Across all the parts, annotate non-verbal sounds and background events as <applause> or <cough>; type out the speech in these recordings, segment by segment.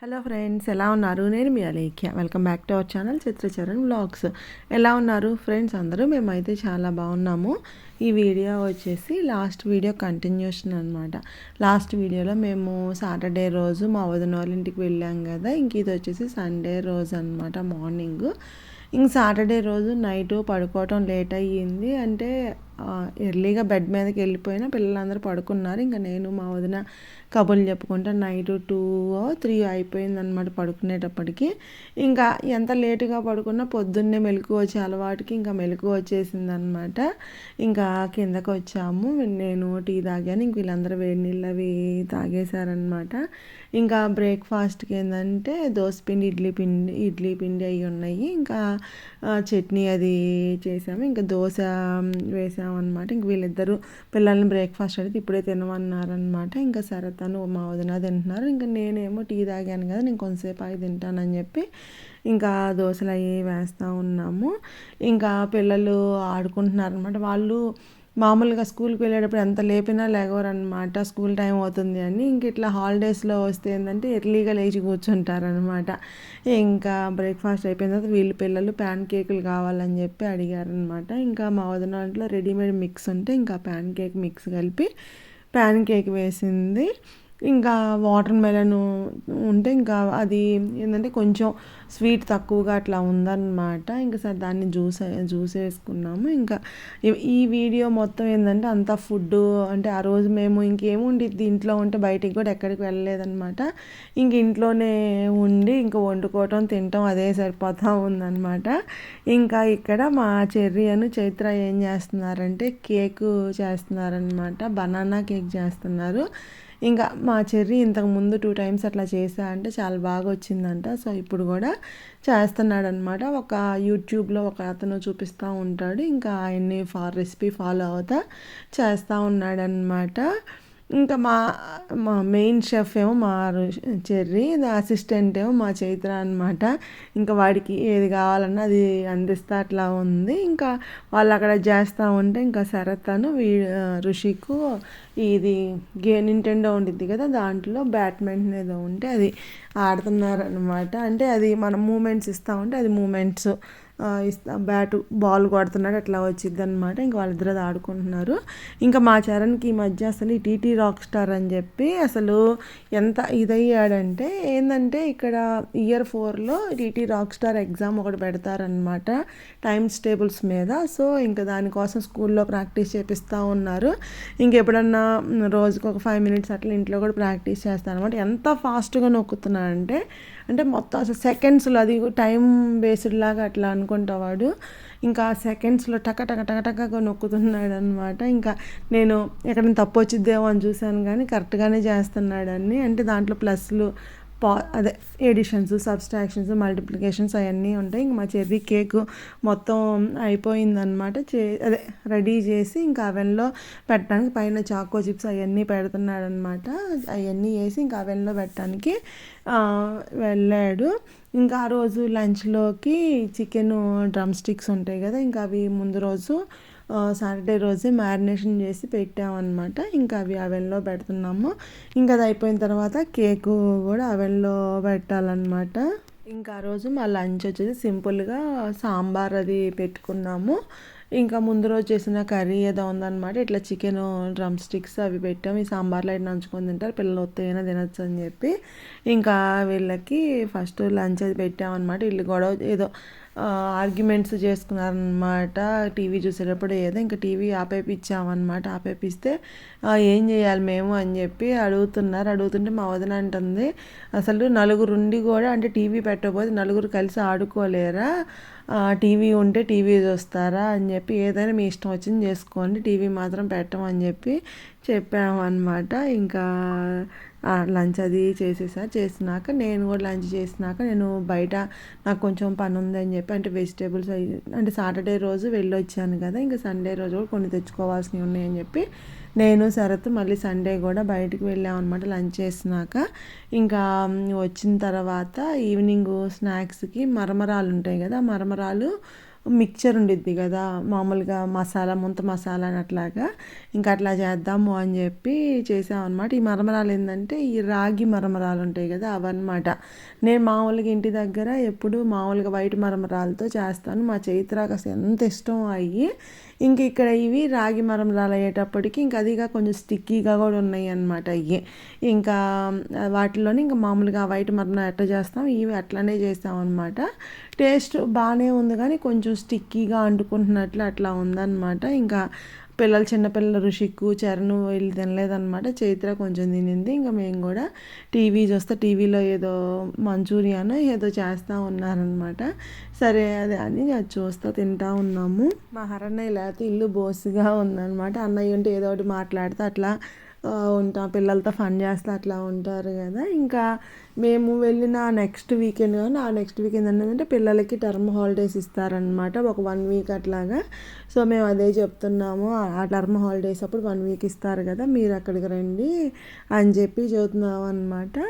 Hello friends ఎలా ఉన్నారు? నేను మీ Alekhya. Welcome back to our channel Chitracharan vlogs ఎలా ఉన్నారు? ఫ్రెండ్స్ అందరూ మేమైతే చాలా బాగున్నాము. ఈ వీడియో వచ్చేసి లాస్ట్ వీడియో కంటిన్యూషన్ అనమాట లాస్ట్ వీడియోలో మేము సాటర్డే రోజు మా వదిన వాళ్ళ ఇంటికి వెళ్ళాం కదా. ఇంక ఇది వచ్చేసి సండే రోజు అనమాట మార్నింగ్ ఇంక సాటర్డే రోజు నైట్ పడుకోవటం లేట్ అయ్యింది. అంటే ఎర్లీగా బెడ్ మీదకి వెళ్ళిపోయినా పిల్లలందరూ పడుకున్నారు. ఇంకా నేను మా వదిన కబుర్లు చెప్పుకుంటా నైట్ టూ త్రీ అయిపోయింది అనమాట పడుకునేటప్పటికి. ఇంకా ఎంత లేటుగా పడుకున్నా పొద్దున్నే మెలకు వచ్చే అలవాటుకి ఇంకా మెలకు వచ్చేసింది అనమాట ఇంకా కిందకు వచ్చాము. నేను టీ తాగాను. ఇంక వీళ్ళందరూ వేడి నీళ్ళు అవి తాగేశారనమాట ఇంకా బ్రేక్ఫాస్ట్కి ఏంటంటే పిండి ఇడ్లీ పిండి ఇడ్లీ పిండి అవి ఉన్నాయి. ఇంకా చట్నీ అది చేసాము. ఇంకా దోశ వేసామన్నమాట. ఇంక వీళ్ళిద్దరూ పిల్లల్ని బ్రేక్ఫాస్ట్ అడిగితే ఇప్పుడే తినమన్నారనమాట ఇంకా సరే తను మా వదిన తింటున్నారు. ఇంకా నేనేమో టీ తాగాను కదా నేను కొంతసేపు ఆగి తింటానని చెప్పి ఇంకా దోశలు అవి వేస్తూ ఉన్నాము. ఇంకా పిల్లలు ఆడుకుంటున్నారు అనమాట వాళ్ళు మామూలుగా స్కూల్కి వెళ్ళేటప్పుడు ఎంత లేపినా లేగవరనమాట స్కూల్ టైం అవుతుంది అని. ఇంక ఇట్లా హాలిడేస్లో వస్తే ఏంటంటే ఎర్లీగా లేచి కూర్చుంటారనమాట ఇంకా బ్రేక్ఫాస్ట్ అయిపోయిన తర్వాత వీళ్ళు పిల్లలు ప్యాన్ కేకులు కావాలని చెప్పి అడిగారనమాట ఇంకా మా వదిన రెడీమేడ్ మిక్స్ ఉంటే ఇంకా ప్యాన్ కేక్ మిక్స్ కలిపి ప్యాన్ కేక్ వేసింది. ఇంకా వాటర్ మెలన్ ఉంటే ఇంకా అది ఏంటంటే కొంచెం స్వీట్ తక్కువగా అట్లా ఉందన్నమాట. ఇంకా సరే దాన్ని జ్యూస్ జ్యూస్ వేసుకున్నాము. ఇంకా ఈ వీడియో మొత్తం ఏంటంటే అంత ఫుడ్ అంటే ఆ రోజు మేము ఇంకేముండి ఇంట్లో ఉంటే బయటికి కూడా ఎక్కడికి వెళ్ళలేదన్నమాట. ఇంక ఇంట్లోనే ఉండి ఇంకా వండుకోవటం తినటం అదే సరిపోతూ ఉందన్నమాట. ఇంకా ఇక్కడ మా చెర్రీ అని చైత్ర ఏం చేస్తున్నారంటే కేక్ చేస్తున్నారనమాట బనానా కేక్ చేస్తున్నారు. ఇంకా మా చెర్రీ ఇంతకు ముందు టూ టైమ్స్ అట్లా చేసా అంటే చాలా బాగా వచ్చిందంట. సో ఇప్పుడు కూడా చేస్తున్నాడు అనమాట ఒక యూట్యూబ్లో ఒక అతను చూపిస్తూ ఉంటాడు. ఇంకా ఆయన్ని ఫా రెసిపీ ఫాలో అవుతా చేస్తూ ఉన్నాడనమాట ఇంకా మా మా మెయిన్ షెఫ్ ఏమో మా చెర్రీ అసిస్టెంట్ ఏమో మా చైత్ర అనమాట ఇంకా వాడికి ఏది కావాలన్నా అది అందిస్తా అట్లా ఉంది. ఇంకా వాళ్ళు అక్కడ చేస్తూ ఉంటే ఇంకా శరత్ను వీ ఋషికు ఇది గే నింటెండో ఉండిద్ది కదా దాంట్లో బ్యాడ్మింటన్ ఏదో ఉంటే అది ఆడుతున్నారనమాట అంటే అది మనం మూమెంట్స్ ఇస్తూ ఉంటే అది మూమెంట్స్. బ్యాటు బాల్ కొడుతున్నాడు అట్లా వచ్చింది అనమాట ఇంకా వాళ్ళిద్దరు అది ఆడుకుంటున్నారు. ఇంకా మా చరణ్కి ఈ మధ్య అసలు ఈ టీటీ రాక్ స్టార్ అని చెప్పి అసలు ఎంత ఇదయ్యాడంటే ఏంటంటే ఇక్కడ ఇయర్ ఫోర్లో టీటీ రాక్ స్టార్ ఎగ్జామ్ ఒకటి పెడతారనమాట టైమ్స్ టేబుల్స్ మీద. సో ఇంకా దానికోసం స్కూల్లో ప్రాక్టీస్ చేపిస్తూ ఉన్నారు. ఇంకెప్పుడన్నా రోజుకు ఒక ఫైవ్ మినిట్స్ అట్లా ఇంట్లో కూడా ప్రాక్టీస్ చేస్తాను అనమాట ఎంత ఫాస్ట్గా నొక్కుతున్నాడంటే అంటే మొత్తం అసలు సెకండ్స్లో అది టైం బేస్డ్ లాగా అట్లా అనుకుంటావాడు ఇంకా సెకండ్స్లో టక టక టక టకగా నొక్కుతున్నాడు అనమాట ఇంకా నేను ఎక్కడైనా తప్పు వచ్చిద్దేమో అని చూశాను కానీ కరెక్ట్గానే చేస్తున్నాడని అంటే దాంట్లో ప్లస్లు పా అదే ఎడిషన్స్ సబ్స్ట్రాక్షన్స్ మల్టిప్లికేషన్స్ అవన్నీ ఉంటాయి. ఇంక మా చెర్రీ కేక్ మొత్తం అయిపోయిందనమాట చే అదే రెడీ చేసి ఇంకా అవెన్లో పెట్టడానికి పైన చాకో చిప్స్ అవన్నీ పెడుతున్నాడు అనమాట అవన్నీ వేసి ఇంకా అవెన్లో పెట్టడానికి వెళ్ళాడు. ఇంకా ఆ రోజు లంచ్లోకి చికెన్ డ్రమ్ స్టిక్స్ ఉంటాయి కదా ఇంకా అవి ముందు రోజు సాటర్డే రోజే మ్యారినేషన్ చేసి పెట్టామన్నమాట. ఇంకా అవి అవెన్లో పెడుతున్నాము. ఇంకా అది అయిపోయిన తర్వాత కేకు కూడా అవెన్లో పెట్టాలన్నమాట. ఇంకా ఆ రోజు మా లంచ్ వచ్చేసి సింపుల్గా సాంబార్ అది పెట్టుకున్నాము. ఇంకా ముందు రోజు చేసిన కర్రీ ఏదో ఉందన్నమాట. ఇట్లా చికెన్ డ్రమ్ స్టిక్స్ అవి పెట్టాము. ఈ సాంబార్లో అయితే నంచుకొని తింటారు. పిల్లలు వస్తాయినా తినచ్చు అని చెప్పి. ఇంకా వీళ్ళకి ఫస్ట్ లంచ్ అది పెట్టామన్నమాట. వీళ్ళు గొడవ ఏదో ఆర్గ్యుమెంట్స్ చేసుకున్నారనమాట టీవీ చూసేటప్పుడు ఏదో ఇంకా టీవీ ఆపేపిచ్చామన్నమాట. ఆపేపిస్తే ఏం చేయాలి మేము? అని చెప్పి అడుగుతున్నారు. అడుగుతుంటే మా వదిన అంటుంది అసలు నలుగురుండి కూడా అంటే టీవీ పెట్టకపోతే నలుగురు కలిసి ఆడుకోలేరా? టీవీ ఉంటే టీవీ చూస్తారా? అని చెప్పి ఏదైనా మీ ఇష్టం వచ్చింది చేసుకోండి టీవీ మాత్రం పెట్టమని చెప్పి చెప్పామన్నమాట. ఇంకా లంచ్ అది చేసేసా. చేసినాక నేను కూడా లంచ్ చేసినాక నేను బయట నాకు కొంచెం పని ఉందని చెప్పి అంటే వెజిటేబుల్స్ అంటే సాటర్డే రోజు వెళ్ళొచ్చాను కదా ఇంకా సండే రోజు కూడా కొన్ని తెచ్చుకోవాల్సినవి ఉన్నాయని చెప్పి నేను శరత్ మళ్ళీ సండే కూడా బయటకు వెళ్ళామన్నమాట లంచ్ చేసినాక. ఇంకా వచ్చిన తర్వాత ఈవినింగ్ స్నాక్స్కి మరమరాలు ఉంటాయి కదా మరమరాలు మిక్చర్ ఉండిద్ది కదా. మామూలుగా మసాలా ముంత మసాలా అని అట్లాగా. ఇంకా అట్లా చేద్దాము అని చెప్పి చేసామన్నమాట. ఈ మరమరాలు ఏంటంటే ఈ రాగి మరమరాలు ఉంటాయి కదా అవన్నమాట. నేను మామూలుగా ఇంటి దగ్గర ఎప్పుడు మామూలుగా వైట్ మరమరాలతో చేస్తాను. మా చైత్రాకు అసలు ఎంత ఇష్టం అయ్యి ఇంక ఇక్కడ ఇవి రాగి మరమరాలు అయ్యేటప్పటికి ఇంకా అదిగా కొంచెం స్టిక్కీగా కూడా ఉన్నాయి అనమాట ఇవి ఇంకా వాటిలోనే ఇంకా మామూలుగా వైట్ మరణం ఎట్లా చేస్తాం ఇవి అట్లనే చేస్తాం అనమాట టేస్ట్ బాగానే ఉంది కానీ కొంచెం స్టిక్కీగా అంటుకుంటున్నట్లు అట్లా ఉందన్నమాట. ఇంకా పిల్లలు చిన్నపిల్లల ఋషిక్కు చరణు వీళ్ళు తినలేదన్నమాట. చైత్ర కొంచెం తినింది. ఇంకా మేము కూడా టీవీ చూస్తే టీవీలో ఏదో మంచూరియానో ఏదో చేస్తూ ఉన్నారనమాట సరే అదే అని అది చూస్తూ తింటా ఉన్నాము. మా హరన్నయ్య లేకపోతే ఇల్లు బోసుగా ఉందన్నమాట. అన్నయ్య ఉంటే ఏదో ఒకటి మాట్లాడితే అట్లా ఉంటాం పిల్లలతో ఫన్ చేస్తూ అట్లా ఉంటారు కదా. ఇంకా మేము వెళ్ళిన నెక్స్ట్ వీకెండ్ కానీ ఆ నెక్స్ట్ వీకెండ్ ఏంటంటే పిల్లలకి టర్మ్ హాలిడేస్ ఇస్తారనమాట ఒక వన్ వీక్ అట్లాగా. సో మేము అదే చెప్తున్నాము. ఆ- టర్మ్ హాలిడేస్ అప్పుడు వన్ వీక్ ఇస్తారు కదా మీరు అక్కడికి రండి అని చెప్పి చెబుతున్నాం అనమాట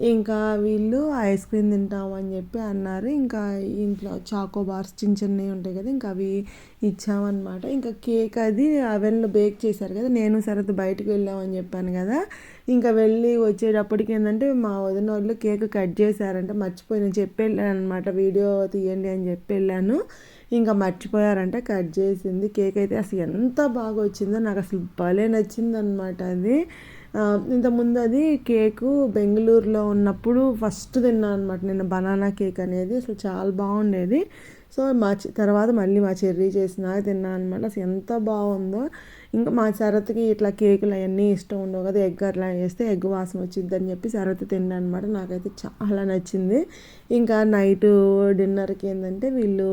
ఇంకా వీళ్ళు ఐస్ క్రీమ్ తింటాము అని చెప్పి అన్నారు. ఇంకా ఇంట్లో చాకో బార్స్ చిన్న చిన్నవి ఉంటాయి కదా ఇంకా అవి ఇచ్చామన్నమాట. ఇంకా కేక్ అది అవెన్లో బేక్ చేశారు కదా నేను సరత్ బయటకు వెళ్ళామని చెప్పాను కదా. ఇంకా వెళ్ళి వచ్చేటప్పటికి ఏంటంటే మా వదిన వాళ్ళు కేక్ కట్ చేశారంటే మర్చిపోయి నేను చెప్పి వెళ్ళాను అనమాట వీడియో తీయండి అని చెప్పి వెళ్ళాను. ఇంకా మర్చిపోయారంట కట్ చేసింది. కేక్ అయితే అసలు ఎంత బాగా వచ్చిందో నాకు అసలు భలే నచ్చింది అనమాట అది ఇంతకుముందు అది కేకు బెంగళూరులో ఉన్నప్పుడు ఫస్ట్ తిన్నాను అనమాట నేను బనానా కేక్ అనేది. అసలు చాలా బాగుండేది. సో మా తర్వాత మళ్ళీ మా చెర్రీ చేసినాక తిన్నాను అనమాట అసలు ఎంత బాగుందో. ఇంకా మా శరత్కి ఇట్లా కేకులు అవన్నీ ఇష్టం ఉండవు కదా ఎగ్ అట్లా వేస్తే ఎగ్ వాసన వచ్చింది అని చెప్పి శరత్ తిన్నా అనమాట నాకైతే చాలా నచ్చింది. ఇంకా నైట్ డిన్నర్కి ఏంటంటే వీళ్ళు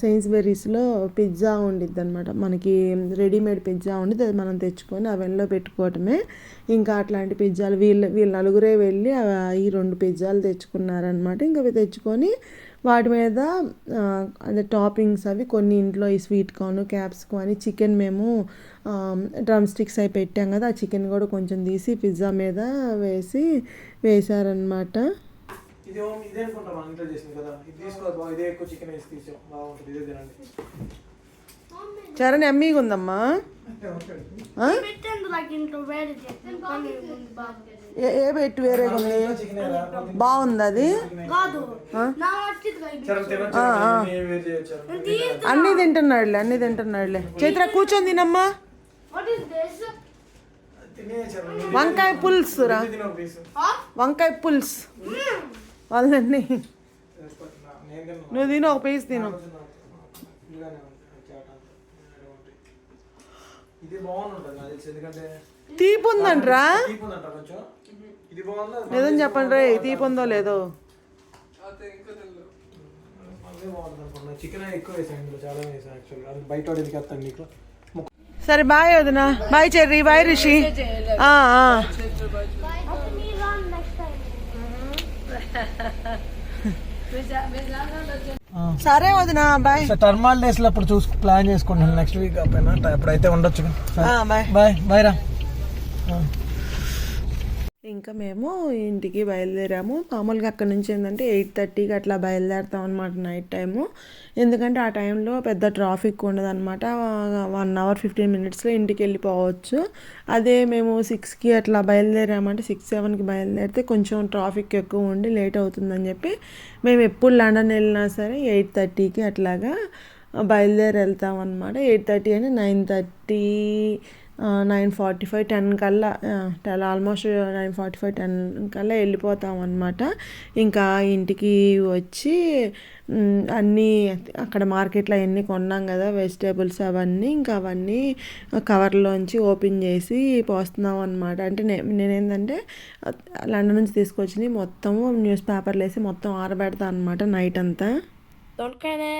సెయిన్స్బెరీస్లో పిజ్జా ఉండిద్ది అనమాట మనకి రెడీమేడ్ పిజ్జా ఉండిద్ది అది మనం తెచ్చుకొని అవెన్లో పెట్టుకోవటమే. ఇంకా అట్లాంటి పిజ్జాలు వీళ్ళు వీళ్ళు నలుగురే వెళ్ళి ఈ రెండు పిజ్జాలు తెచ్చుకున్నారనమాట. ఇంకా అవి తెచ్చుకొని వాటి మీద అదే టాపింగ్స్ అవి కొన్ని ఇంట్లో ఈ స్వీట్ కార్న్ క్యాప్సికమ్ అని చికెన్ మేము డ్రమ్ స్టిక్స్ అవి పెట్టాం కదా ఆ చికెన్ కూడా కొంచెం తీసి పిజ్జా మీద వేసి వేశారనమాట ఇది ఓం- ఇదే అనుకుంటా మనం ఇంట్లో చేసింది కదా. ఇది తీసుకోవాలి బాగా ఇదే ఎక్కువ చికెన్ వేసి తీసాం బాగుంటుంది ఇదే తినండి. చరణ్ ఎమ్మీగా ఉందమ్మా. ఏ ఏ పెట్టి వేరేగా ఉంది బాగుంది అది వేరు అన్నీ తింటున్నాడులే అన్నీ తింటున్నాడులే. చైత్ర కూర్చొని తినమ్మా. వాట్ ఇస్ దిస్ తినే చరణ్ వంకాయ పులుసు రా. వంకాయ పులుసు. వాళ్ళని నేను తిన్నా. నువ్వు తిను ఒక పీస్ తిను ఇలానే ఉంది చాట్ అంతా. ఇలానే ఉంటాయి. ఇది బాగుంటుంది నాకు తెలిసి. ఎందుకంటే తీపి ఉందంట్రా? తీపి ఉందంట కొంచెం. ఇది బాగుందా? నిజం చెప్పండి రే తీపి ఉందో లేదో. అదే బాగుంది అనుకున్నా చికెన్ ఎక్కువ వేసాను ఇందులో చాలా వేసాను యాక్చువల్గా అది బయట వాడు ఎందుకు వస్తాను నీకు. సరే బాయ్ వదినా. Bye cherry bye Rishi. <laughs> సరే వదినా బాయ్ టర్మాల్ డేస్లో అప్పుడు చూసి ప్లాన్ చేసుకుంటాను. నెక్స్ట్ వీక్ అప్పుడైనా ఎప్పుడైతే ఉండొచ్చు. బాయ్ బాయ్ బాయ్ రా. ఇంకా మేము ఇంటికి బయలుదేరాము. మామూలుగా అక్కడ నుంచి ఏంటంటే ఎయిట్ థర్టీకి అట్లా బయలుదేరుతాం అనమాట నైట్ టైము. ఎందుకంటే ఆ టైంలో పెద్ద ట్రాఫిక్ ఉండదు అనమాట వన్ అవర్ ఫిఫ్టీన్ మినిట్స్లో ఇంటికి వెళ్ళిపోవచ్చు. అదే మేము సిక్స్కి అట్లా బయలుదేరామంటే సిక్స్ సెవెన్కి బయలుదేరితే కొంచెం ట్రాఫిక్ ఎక్కువ ఉండి లేట్ అవుతుందని చెప్పి మేము ఎప్పుడు లండన్ వెళ్ళినా సరే ఎయిట్ థర్టీకి అట్లాగా బయలుదేరి వెళ్తాం అనమాట ఎయిట్ థర్టీ అని nine thirty nine forty five ten కల్లా ten almost nine forty five ten కల్లా వెళ్ళిపోతాం అనమాట ఇంకా ఇంటికి వచ్చి అన్నీ అక్కడ మార్కెట్లో అవన్నీ కొన్నాం కదా వెజిటేబుల్స్ అవన్నీ ఇంకా అవన్నీ కవర్లోంచి ఓపెన్ చేసి పోస్తున్నాం అనమాట అంటే నే నేనేంటంటే లండన్ నుంచి తీసుకొచ్చి మొత్తము న్యూస్ పేపర్లు వేసి మొత్తం ఆరబెడతా అనమాట నైట్ అంతా దొరకనే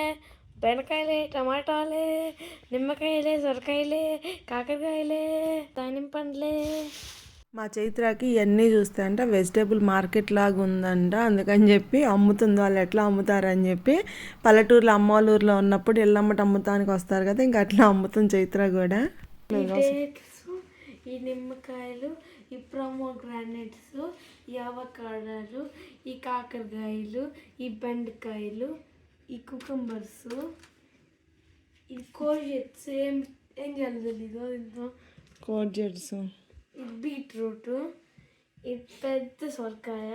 బెండకాయలే టమాటాలే నిమ్మకాయలే సొరకాయలే కాకరకాయలే పండ్లే. మా చైత్రకి ఇవన్నీ చూస్తే అంట వెజిటేబుల్ మార్కెట్ లాగా ఉందంట. అందుకని చెప్పి అమ్ముతుంది వాళ్ళు ఎట్లా అమ్ముతారని చెప్పి పల్లెటూరులో అమ్మోళ్ళూరులో ఉన్నప్పుడు ఎల్లమ్మట అమ్ముతానికి వస్తారు కదా ఇంకా అట్లా అమ్ముతుంది చైత్ర కూడా. ఈ నిమ్మకాయలు ఈ ప్రొమో గ్రానైట్స్ ఈ అవకాడాలు ఈ కాకరకాయలు ఈ బెండకాయలు ఈ కుకంబర్స్ ఇది కోషెట్స్ ఏం ఏం చేయాలో తెలీదు దీంతో కోడ్ జెట్స్ ఇది బీట్రూట్ ఇది పెద్ద సొరకాయ.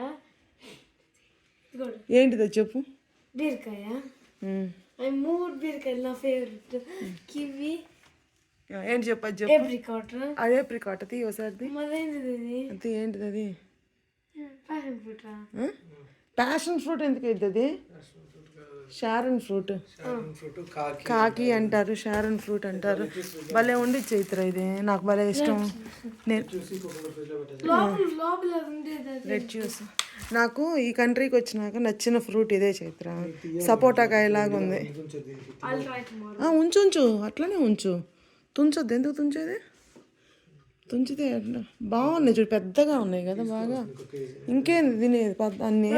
ఇది ఏంటిదో చెప్పు. బీరకాయ. అవి మూడు బీరకాయలు నా ఫేవరెట్ కివి. ఏంటి చెప్పు అది చెప్పు. ఏప్రికాట్ అదే ప్రికాట్ తీ ఒకసారి మరేంటిది ఇది. అది ఏంటిది అది? ప్యాషన్ ఫ్రూట్ ప్యాషన్ ఫ్రూట్ ఎందుకు అవుతుంది షారన్ ఫ్రూట్ ఫ్రూట్ కాకి కాకి అంటారు. షారన్ ఫ్రూట్ అంటారు. భలే ఉండి చైత్ర ఇది నాకు భలే ఇష్టం. రెడ్ జ్యూస్ నాకు ఈ కంట్రీకి వచ్చినాక నచ్చిన ఫ్రూట్ ఇదే చైత్ర. సపోటా కాయలాగా ఉంది. ఉంచు ఉంచు అట్లనే ఉంచు. తుంచొద్దు. ఎందుకు తుంచేది? తుంచితే అట్లా బాగున్నాయి చూడు పెద్దగా ఉన్నాయి కదా బాగా. ఇంకేంది తినేది అన్ని?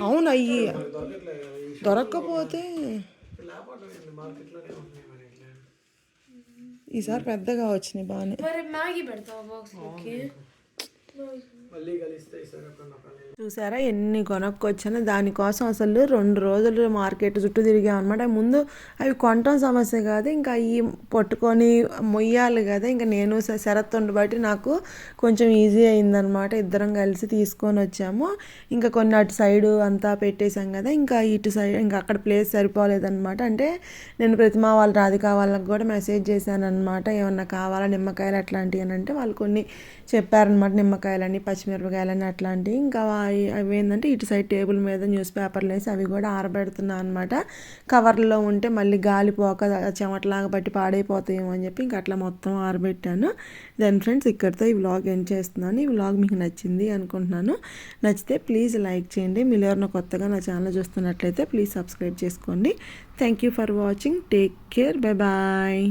అవును అయ్యి దొరక్కపోతే? ఈసారి పెద్దగా వచ్చినాయి బాగానే మళ్ళీ కలిస్తే చూసారా ఎన్ని కొనుక్కొచ్చానో దానికోసం అసలు రెండు రోజులు మార్కెట్ చుట్టూ తిరిగాం అనమాట ముందు అవి కొనటం సమస్య కాదు ఇంకా అవి పట్టుకొని మొయ్యాలి కదా ఇంకా నేను శ- శరత్ బట్టి నాకు కొంచెం ఈజీ అయిందనమాట ఇద్దరం కలిసి తీసుకొని వచ్చాము. ఇంకా కొన్ని అటు సైడు అంతా పెట్టేశాం కదా ఇంకా ఇటు సైడ్ ఇంకా అక్కడ ప్లేస్ సరిపోలేదన్నమాట. అంటే నేను ప్రతిమా వాళ్ళ రాధిక వాళ్ళకి కూడా మెసేజ్ చేశాను అనమాట ఏమన్నా కావాలా నిమ్మకాయలు అట్లాంటివి అని అంటే వాళ్ళు కొన్ని చెప్పారనమాట నిమ్మకాయలని పచ్చిమిరపకాయలని అట్లాంటివి ఇంకా అవి ఏంటంటే ఇటు సైడ్ టేబుల్ మీద న్యూస్ పేపర్లు వేసి అవి కూడా ఆరబెడుతున్నాను అనమాట కవర్లో ఉంటే మళ్ళీ గాలిపోక చెమటలాగా బట్టి పాడైపోతాయేమో అని చెప్పి ఇంకా అట్లా మొత్తం ఆరబెట్టాను. దెన్ ఫ్రెండ్స్ ఇక్కడితో ఈ వ్లాగ్ ఎండ్ చేస్తున్నాను. ఈ వ్లాగ్ మీకు నచ్చింది అనుకుంటున్నాను. నచ్చితే ప్లీజ్ లైక్ చేయండి. మీరు ఎవరైనా కొత్తగా నా ఛానల్ చూస్తున్నట్లయితే ప్లీజ్ సబ్స్క్రైబ్ చేసుకోండి. Thank you for watching take care bye bye